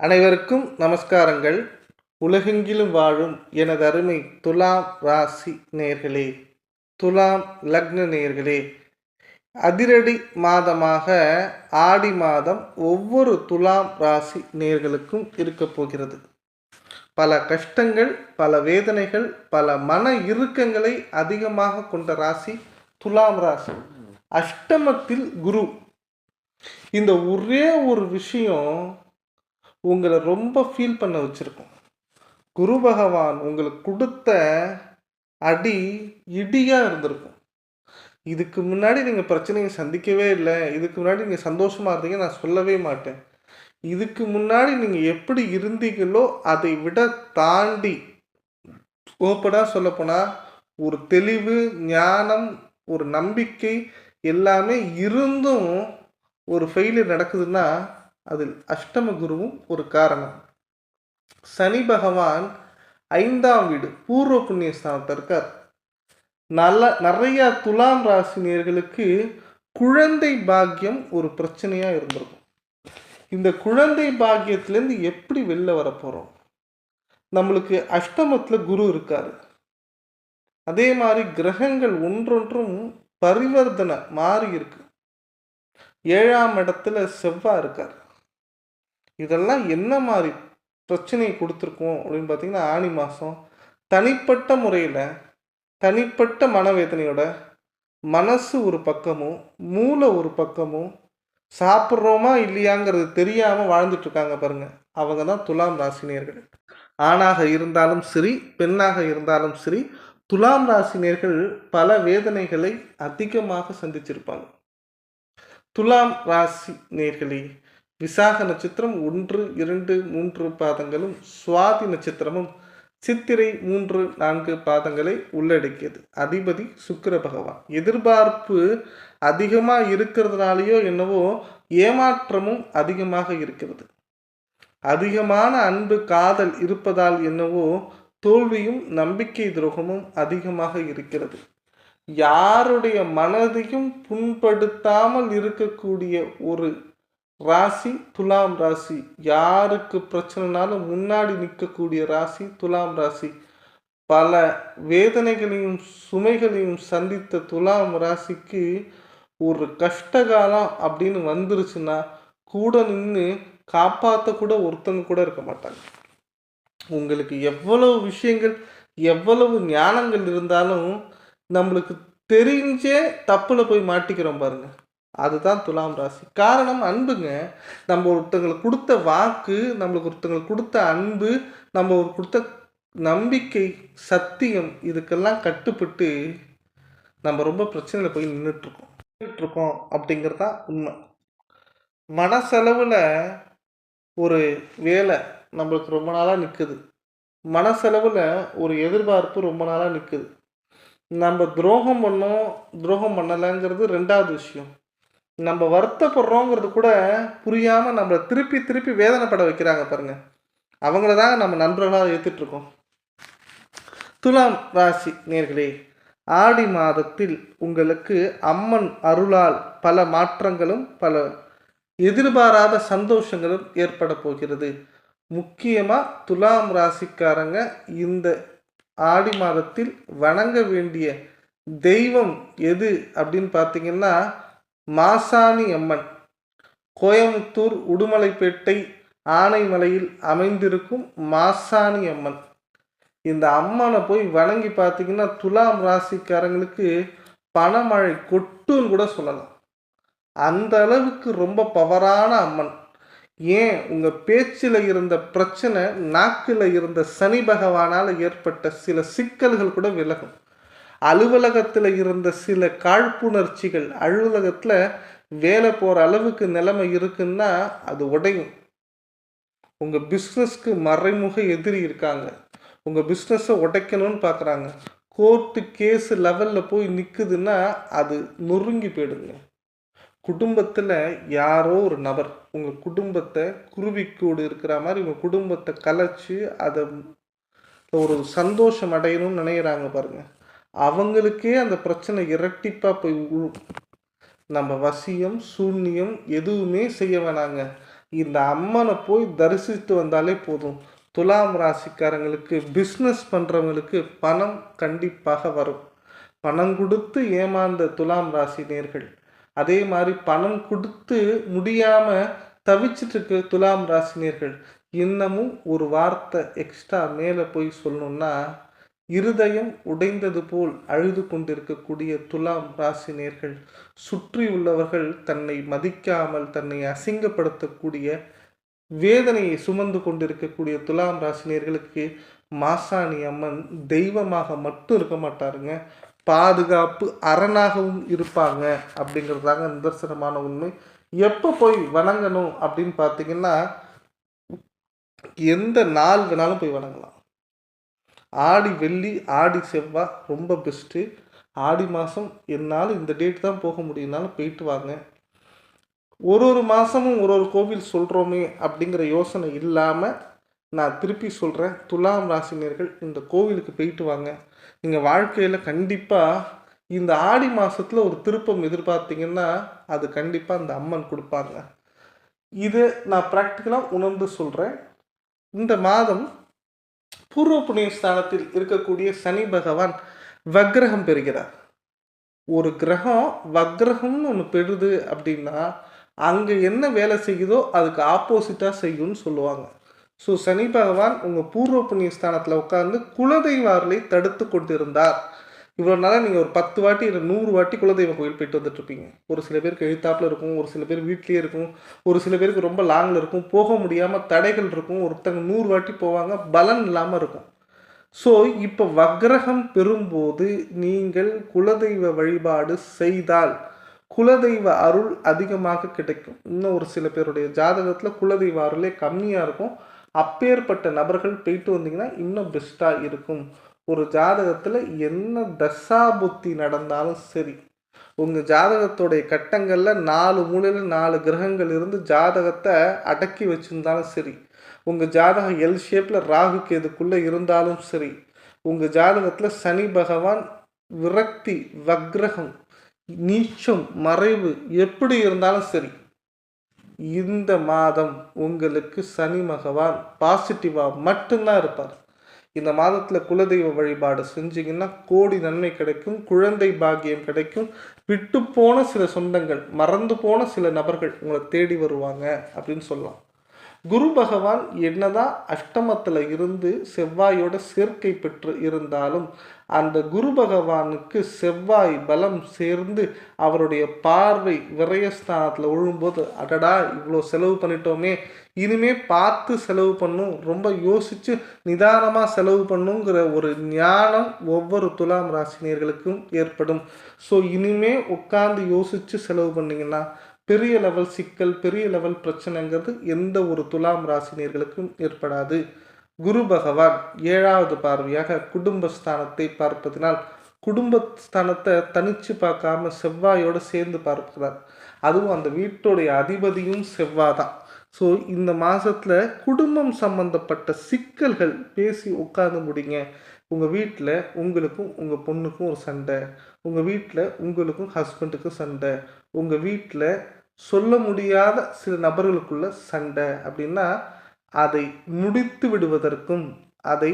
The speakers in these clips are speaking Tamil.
அனைவருக்கும் நமஸ்காரங்கள். உலகெங்கிலும் வாழும் எனது அருமை துலாம் ராசி நேர்களே துலாம் லக்ன நேர்களே அதிரடி மாதமாக ஆடி மாதம் ஒவ்வொரு துலாம் ராசி நேர்களுக்கும் இருக்கப் போகிறது. பல கஷ்டங்கள் பல வேதனைகள் பல மன இறுக்கங்களை அதிகமாக கொண்ட ராசி துலாம் ராசி. அஷ்டமத்தில் குரு. இந்த ஒரே ஒரு விஷயம் உங்களை ரொம்ப ஃபீல் பண்ண வச்சுருக்கும். குரு பகவான் உங்களுக்கு கொடுத்த அடி இடியாக இருந்திருக்கும். இதுக்கு முன்னாடி நீங்கள் பிரச்சனையை சந்திக்கவே இல்லை. இதுக்கு முன்னாடி நீங்கள் சந்தோஷமாக இருந்தீங்க நான் சொல்லவே மாட்டேன். இதுக்கு முன்னாடி நீங்கள் எப்படி இருந்தீங்களோ அதை விட தாண்டி ஓப்பனாக சொல்லப்போனால் ஒரு தெளிவு ஞானம் ஒரு நம்பிக்கை எல்லாமே இருந்தும் ஒரு ஃபெயிலியர் நடக்குதுன்னா அதில் அஷ்டம குருவும் ஒரு காரணம். சனி பகவான் ஐந்தாம் வீடு பூர்வ புண்ணிய ஸ்தானத்தில் இருக்கார். நல்ல நிறைய துலாம் ராசினியர்களுக்கு குழந்தை பாக்கியம் ஒரு பிரச்சனையாக இருந்திருக்கும். இந்த குழந்தை பாக்கியத்திலேருந்து எப்படி வெளில வர போகிறோம் நம்மளுக்கு அஷ்டமத்தில் குரு இருக்காரு. அதே மாதிரி கிரகங்கள் ஒன்றொன்றும் பரிவர்த்தனை மாறி இருக்கு. ஏழாம் இடத்துல செவ்வாய் இருக்கார். இதெல்லாம் என்ன மாதிரி பிரச்சனையை கொடுத்துருக்கோம் அப்படின்னு பார்த்தீங்கன்னா ஆணி மாதம் தனிப்பட்ட முறையில் தனிப்பட்ட மனவேதனையோட மனசு ஒரு பக்கமும் மூளை ஒரு பக்கமும் சாப்பிட்றோமா இல்லையாங்கிறது தெரியாமல் வாழ்ந்துட்டு இருக்காங்க பாருங்க. அவங்க தான் துலாம் ராசினியர்கள். ஆணாக இருந்தாலும் சரி பெண்ணாக இருந்தாலும் சரி துலாம் ராசினியர்கள் பல வேதனைகளை அதிகமாக சந்திச்சிருப்பாங்க. துலாம் ராசி நேர்களே விசாக நட்சத்திரம் ஒன்று இரண்டு மூன்று பாதங்களும் சுவாதி நட்சத்திரமும் சித்திரை மூன்று நான்கு பாதங்களை உள்ளடக்கியது. அதிபதி சுக்கர பகவான். எதிர்பார்ப்பு அதிகமாக இருக்கிறதுனாலையோ என்னவோ ஏமாற்றமும் அதிகமாக இருக்கிறது. அதிகமான அன்பு காதல் இருப்பதால் என்னவோ தோல்வியும் நம்பிக்கை துரோகமும் அதிகமாக இருக்கிறது. யாருடைய மனதையும் புண்படுத்தாமல் இருக்கக்கூடிய ஒரு ராசி துலாம் ராசி. யாருக்கு பிரச்சனைனாலும் முன்னாடி நிற்கக்கூடிய ராசி துலாம் ராசி. பல வேதனைகளையும் சுமைகளையும் சந்தித்த துலாம் ராசிக்கு ஒரு கஷ்டகாலம் அப்படின்னு வந்துருச்சுன்னா கூட நின்று காப்பாற்ற கூட ஒருத்தங்க கூட இருக்க மாட்டாங்க. உங்களுக்கு எவ்வளவு விஷயங்கள் எவ்வளவு ஞானங்கள் இருந்தாலும் நம்மளுக்கு தெரிஞ்சே தப்பில் போய் மாட்டிக்கிறோம் பாருங்கள் அதுதான் துலாம் ராசி. காரணம் அன்புங்க. நம்ம ஒருத்தங்களுக்கு கொடுத்த வாக்கு நம்மளுக்கு ஒருத்தங்களுக்கு கொடுத்த அன்பு நம்ம ஒரு கொடுத்த நம்பிக்கை சத்தியம் இதுக்கெல்லாம் கட்டுப்பட்டு நம்ம ரொம்ப பிரச்சனையில் போய் நின்றுட்டுருக்கோம் நின்றுட்டுருக்கோம் அப்படிங்கிறது தான் உண்மை. மனசெலவில் ஒரு வேலை நம்மளுக்கு ரொம்ப நாளாக நிற்குது மனசெலவில் ஒரு எதிர்பார்ப்பு ரொம்ப நாளாக நிற்குது நம்ம துரோகம் பண்ணோம் துரோகம் பண்ணலைங்கிறது ரெண்டாவது விஷயம். நம்ம வருத்தப்படுறோங்கிறது கூட புரியாமல் நம்மளை திருப்பி திருப்பி வேதனைப்பட வைக்கிறாங்க பாருங்க. அவங்கள தாங்க நம்ம நண்பர்களாக ஏற்றுட்ருக்கோம் துலாம் ராசி நேர்களே ஆடி மாதத்தில் உங்களுக்கு அம்மன் அருளால் பல மாற்றங்களும் பல எதிர்பாராத சந்தோஷங்களும் ஏற்பட போகிறது. முக்கியமாக துலாம் ராசிக்காரங்க இந்த ஆடி மாதத்தில் வணங்க வேண்டிய தெய்வம் எது அப்படின்னு பார்த்தீங்கன்னா மாசாணி அம்மன். கோயம்புத்தூர் உடுமலைப்பேட்டை ஆனைமலையில் அமைந்திருக்கும் மாசாணி அம்மன். இந்த அம்மனை போய் வணங்கி பார்த்தீங்கன்னா துலாம் ராசிக்காரங்களுக்கு பணமழை கொட்டுன்னு கூட சொல்லலாம். அந்த அளவுக்கு ரொம்ப பவரான அம்மன். ஏன்? உங்கள் பேச்சில் இருந்த பிரச்சனை நாக்கில் இருந்த சனி பகவானால் ஏற்பட்ட சில சிக்கல்கள் கூட விலகும். அலுவலகத்தில் இருந்த சில காழ்ப்புணர்ச்சிகள் அலுவலகத்தில் வேலை போகிற அளவுக்கு நிலைமை இருக்குன்னா அது உடையும். உங்கள் பிஸ்னஸ்க்கு மறைமுக எதிரி இருக்காங்க. உங்கள் பிஸ்னஸை உடைக்கணும்னு பார்க்குறாங்க கோர்ட்டு கேஸு லெவலில் போய் நிற்குதுன்னா அது நொறுங்கி போயிடுங்க. குடும்பத்தில் யாரோ ஒரு நபர் உங்கள் குடும்பத்தை குருவிக்கூடு இருக்கிற மாதிரி உங்கள் குடும்பத்தை கலைச்சி அதை ஒரு சந்தோஷம் அடையணும்னு நினைக்கிறாங்க பாருங்கள் அவங்களுக்கே அந்த பிரச்சனை இரட்டிப்பாக போய் உழும். நம்ம வசியம் சூன்யம் எதுவுமே செய்ய வேணாங்க. இந்த அம்மனை போய் தரிசித்து வந்தாலே போதும். துலாம் ராசிக்காரங்களுக்கு பிஸ்னஸ் பண்ணுறவங்களுக்கு பணம் கண்டிப்பாக வரும். பணம் கொடுத்து ஏமாந்த துலாம் ராசி நேர்கள். அதே மாதிரி பணம் கொடுத்து முடியாமல் தவிச்சிட்டு துலாம் ராசினியர்கள் இன்னமும் ஒரு வார்த்தை எக்ஸ்ட்ரா மேலே போய் சொல்லணும்னா இருதயம் உடைந்தது போல் அழுது கொண்டிருக்கக்கூடிய துலாம் ராசினியர்கள் சுற்றி உள்ளவர்கள் தன்னை மதிக்காமல் தன்னை அசிங்கப்படுத்தக்கூடிய வேதனையை சுமந்து கொண்டிருக்கக்கூடிய துலாம் ராசினியர்களுக்கு மாசாணி அம்மன் தெய்வமாக மட்டும் இருக்க மாட்டாருங்க. பாதுகாப்பு அரணாகவும் இருப்பாங்க அப்படிங்கிறதாங்க நிதர்சனமான உண்மை. எப்போ போய் வணங்கணும் அப்படின்னு பார்த்தீங்கன்னா எந்த நாள் வேணாலும் போய் வணங்கலாம். ஆடி வெள்ளி ஆடி செவ்வாய் ரொம்ப பெஸ்ட்டு ஆடி மாதம் என்னால் இந்த டேட் தான் போக முடியும்னாலும் போயிட்டு வாங்க. ஒரு ஒரு மாதமும் ஒரு ஒரு கோவில் சொல்கிறோமே அப்படிங்கிற யோசனை இல்லாமல் நான் திருப்பி சொல்கிறேன் துலாம் ராசினியர்கள் இந்த கோவிலுக்கு போயிட்டு வாங்க. நீங்கள் வாழ்க்கையில் கண்டிப்பாக இந்த ஆடி மாதத்தில் ஒரு திருப்பம் எதிர்பார்த்தீங்கன்னா அது கண்டிப்பாக அந்த அம்மன் கொடுப்பாங்க. இது நான் ப்ராக்டிக்கலாக உணர்ந்து சொல்கிறேன் இந்த மாதம் பூர்வ புண்ணிய ஸ்தானத்தில் இருக்கக்கூடிய சனி பகவான் வக்ரகம் பெறுகிறார். ஒரு கிரகம் வக்ரகம்னு ஒன்று பெறுது அப்படின்னா அங்கே என்ன வேலை செய்யுதோ அதுக்கு ஆப்போசிட்டாக செய்யும்னு சொல்லுவாங்க. ஸோ சனி பகவான் உங்கள் பூர்வ புண்ணிய ஸ்தானத்தில் உட்கார்ந்து குலதெய்வாரலை தடுத்து கொண்டிருந்தார். இவ்வளோ நாளாக நீங்கள் ஒரு பத்து வாட்டி இல்லை நூறு வாட்டி குலதெய்வம் கோயில் போயிட்டு வந்துட்டுருப்பீங்க. ஒரு சில பேருக்கு எழுத்தாப்பில் இருக்கும் ஒரு சில பேர் வீட்லேயே இருக்கும் ஒரு சில பேருக்கு ரொம்ப லாங்கில் இருக்கும் போக முடியாமல் தடைகள் இருக்கும் ஒருத்தங்க நூறு வாட்டி போவாங்க பலன் இல்லாமல் இருக்கும். ஸோ இப்போ வக்ரகம் பெறும்போது நீங்கள் குலதெய்வ வழிபாடு செய்தால் குலதெய்வ அருள் அதிகமாக கிடைக்கும். இன்னும் ஒரு சில பேருடைய ஜாதகத்தில் குலதெய்வ அருளே கம்மியாக இருக்கும். அப்பேற்பட்ட நபர்கள் போயிட்டு வந்தீங்கன்னா இன்னும் பெஸ்ட்டாக இருக்கும். ஒரு ஜாதகத்தில் என்ன தசாபுத்தி நடந்தாலும் சரி உங்கள் ஜாதகத்துடைய கட்டங்களில் நாலு மூலையில் நாலு கிரகங்கள் இருந்து ஜாதகத்தை அடக்கி வச்சுருந்தாலும் சரி உங்கள் ஜாதகம் எல் ஷேப்பில் ராகு கேதுக்குள்ளே இருந்தாலும் சரி உங்கள் ஜாதகத்தில் சனி பகவான் விரக்தி வக்ரகம் நீச்சம் மறைவு எப்படி இருந்தாலும் சரி இந்த மாதம் உங்களுக்கு சனி பகவான் பாசிட்டிவாக மட்டும்தான் இருப்பார். இந்த மாதத்தில் குலதெய்வ வழிபாடு செஞ்சிங்கன்னா கோடி நன்மை கிடைக்கும் குழந்தை பாக்கியம் கிடைக்கும். விட்டு போன சில சொந்தங்கள் மறந்து போன சில நபர்கள் உங்களை தேடி வருவாங்க அப்படின்னு சொல்லலாம். குரு பகவான் என்னதான் அஷ்டமத்தில் இருந்து செவ்வாயோட சேர்க்கை பெற்று இருந்தாலும் அந்த குரு பகவானுக்கு செவ்வாய் பலம் சேர்ந்து அவருடைய பார்வை விரயஸ்தானத்தில் விழும்போது அடடா இவ்வளோ செலவு பண்ணிட்டோமே இனிமே பார்த்து செலவு பண்ணும் ரொம்ப யோசித்து நிதானமாக செலவு பண்ணுங்கிற ஒரு ஞானம் ஒவ்வொரு துலாம் ராசினியர்களுக்கும் ஏற்படும். ஸோ இனிமே உட்காந்து யோசித்து செலவு பண்ணிங்கன்னா பெரிய லெவல் சிக்கல் பெரிய லெவல் பிரச்சனைங்கிறது எந்த ஒரு துலாம் ராசினியர்களுக்கும் ஏற்படாது. குரு பகவான் ஏழாவது பார்வையாக குடும்பஸ்தானத்தை பார்ப்பதனால் குடும்பஸ்தானத்தை தனிச்சு பார்க்காம செவ்வாயோடு சேர்ந்து பார்க்கிறார். அதுவும் அந்த வீட்டுடைய அதிபதியும் செவ்வாய் தான் ஸோ இந்த மாதத்தில் குடும்பம் சம்பந்தப்பட்ட சிக்கல்கள் பேசி உட்காந்து முடிங்க. உங்கள் வீட்டில் உங்களுக்கும் உங்கள் பொண்ணுக்கும் ஒரு சண்டை. உங்கள் வீட்டில் உங்களுக்கும் ஹஸ்பண்டுக்கும் சண்டை. உங்கள் வீட்டில் சொல்ல முடியாத சில நபர்களுக்குள்ள சண்டை அப்படின்னா அதை முடித்து விடுவதற்கும் அதை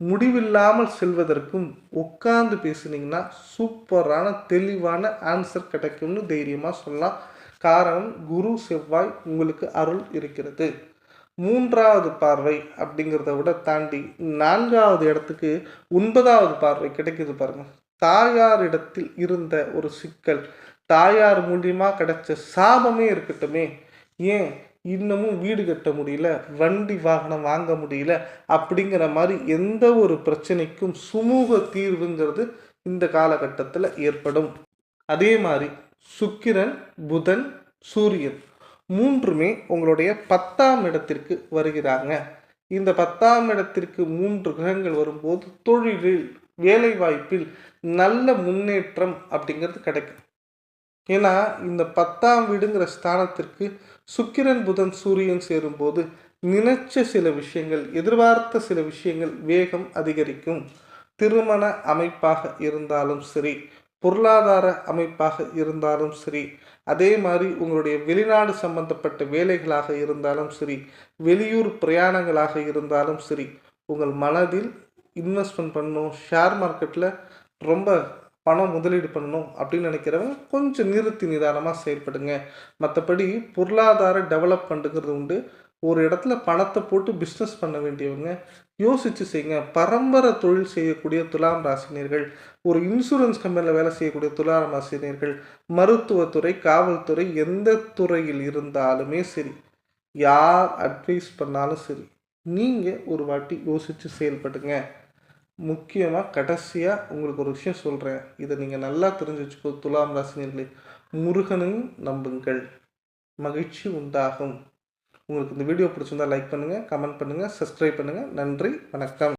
முடிவில்லாமல் செல்வதற்கும் உட்கார்ந்து பேசுனீங்கன்னா சூப்பரான தெளிவான ஆன்சர் கிடைக்கும்னு தைரியமாக சொல்லலாம். காரணம் குரு செவ்வாய் உங்களுக்கு அருள் இருக்கிறது. மூன்றாவது பார்வை அப்படிங்கிறத விட தாண்டி நான்காவது இடத்துக்கு ஒன்பதாவது பார்வை கிடைக்குது பாருங்க. தாயாரிடத்தில் இருந்த ஒரு சிக்கல் தாயார் மூலியமாக கிடைச்ச சாபமே இருக்கட்டுமே. ஏன்? இன்னமும் வீடு கட்ட முடியல வண்டி வாகனம் வாங்க முடியல அப்படிங்கிற மாதிரி எந்த ஒரு பிரச்சனைக்கும் சுமூக தீர்வுங்கிறது இந்த காலகட்டத்தில் ஏற்படும். அதே மாதிரி சுக்கிரன் புதன் சூரியன் மூன்றுமே உங்களுடைய பத்தாம் இடத்திற்கு வருகிறாங்க. இந்த பத்தாம் இடத்திற்கு மூன்று கிரகங்கள் வரும்போது தொழிலில் வேலை வாய்ப்பில் நல்ல முன்னேற்றம் அப்படிங்கிறது கிடைக்கும். ஏன்னா இந்த பத்தாம் வீடுங்கிற ஸ்தானத்திற்கு சுக்கிரன் புதன் சூரியன் சேரும்போது நினைச்ச சில விஷயங்கள் எதிர்பார்த்த சில விஷயங்கள் வேகம் அதிகரிக்கும். திருமண அமைப்பாக இருந்தாலும் சரி பொருளாதார அமைப்பாக இருந்தாலும் சரி அதே மாதிரி உங்களுடைய வெளிநாடு சம்பந்தப்பட்ட வேலைகளாக இருந்தாலும் சரி வெளியூர் பிரயாணங்களாக இருந்தாலும் சரி உங்கள் மனதில் இன்வெஸ்ட்மெண்ட் பண்ணணும் ஷேர் மார்க்கெட்டில் ரொம்ப பணம் முதலீடு பண்ணணும் அப்படின்னு நினைக்கிறவங்க கொஞ்சம் நிறுத்தி நிதானமாக செயல்படுங்க. மற்றபடி பொருளாதார டெவலப்மெண்ட்டுங்கிறது உண்டு. ஒரு இடத்துல பணத்தை போட்டு பிஸ்னஸ் பண்ண வேண்டியவங்க யோசித்து செய்யுங்க பரம்பரை தொழில் செய்யக்கூடிய துலாம் ராசினியர்கள் ஒரு இன்சூரன்ஸ் கம்பெனியில் வேலை செய்யக்கூடிய துலாம் ராசினியர்கள் மருத்துவத்துறை காவல்துறை எந்த துறையில் இருந்தாலுமே சரி யார் அட்வைஸ் பண்ணாலும் சரி நீங்கள் ஒரு வாட்டி யோசித்து செயல்படுங்க. முக்கியமாக கடைசியாக உங்களுக்கு ஒரு விஷயம் சொல்கிறேன் இதை நீங்கள் நல்லா தெரிஞ்சு வச்சுக்கோ துலாம் ராசினியர்களே முருகனையும் நம்புங்கள். மகிழ்ச்சி உண்டாகும். உங்களுக்கு இந்த வீடியோ பிடிச்சிருந்தா லைக் பண்ணுங்கள் கமெண்ட் பண்ணுங்கள் சப்ஸ்கிரைப் பண்ணுங்கள் நன்றி வணக்கம்.